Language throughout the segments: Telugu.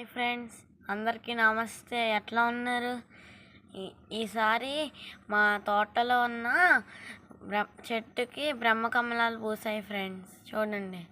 హాయ్ ఫ్రెండ్స్ అందరికీ నమస్తే. ఎట్లా ఉన్నారు? ఈ- ఈసారి మా తోటలో ఉన్న బ్ర చెట్టుకి బ్రహ్మకమలాలు పూసాయి ఫ్రెండ్స్. చూడండి.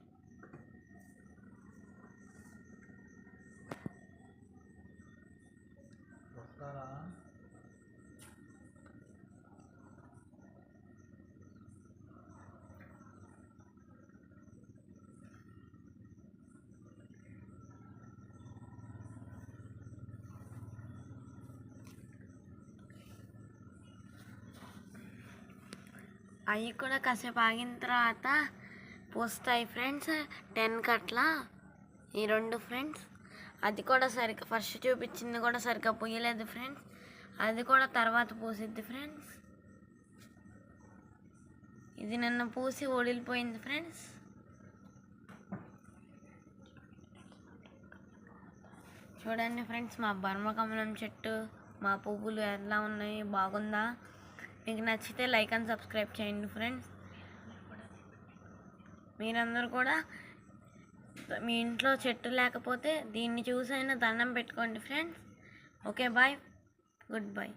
అవి కూడా కాసేపు ఆగిన తర్వాత పూస్తాయి ఫ్రెండ్స్. టెన్ కట్ల. ఈ రెండు ఫ్రెండ్స్. అది కూడా సరిగ్గా ఫస్ట్ చూపించింది కూడా సరిగ్గా పోయలేదు ఫ్రెండ్స్. అది కూడా తర్వాత పూసిద్ది ఫ్రెండ్స్. ఇది నిన్న పూసి ఒడిలిపోయింది ఫ్రెండ్స్. చూడండి ఫ్రెండ్స్ మా బర్మకమలం చెట్టు మా పువ్వులు ఎలా ఉన్నాయి? బాగుందా? మీకు నచ్చితే లైక్ అండ్ సబ్స్క్రైబ్ చేయండి ఫ్రెండ్స్. మీరందరూ కూడా మీ ఇంట్లో చెట్టు లేకపోతే దీన్ని చూసైనా దండం పెట్టుకోండి friends. Okay bye. Goodbye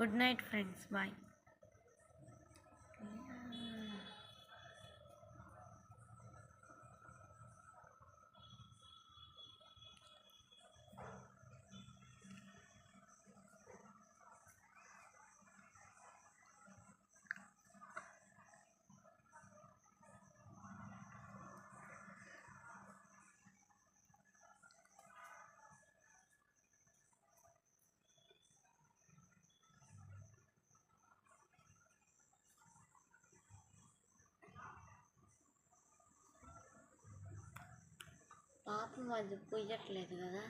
good night friends bye. పాపం అది పూయట్లేదు కదా.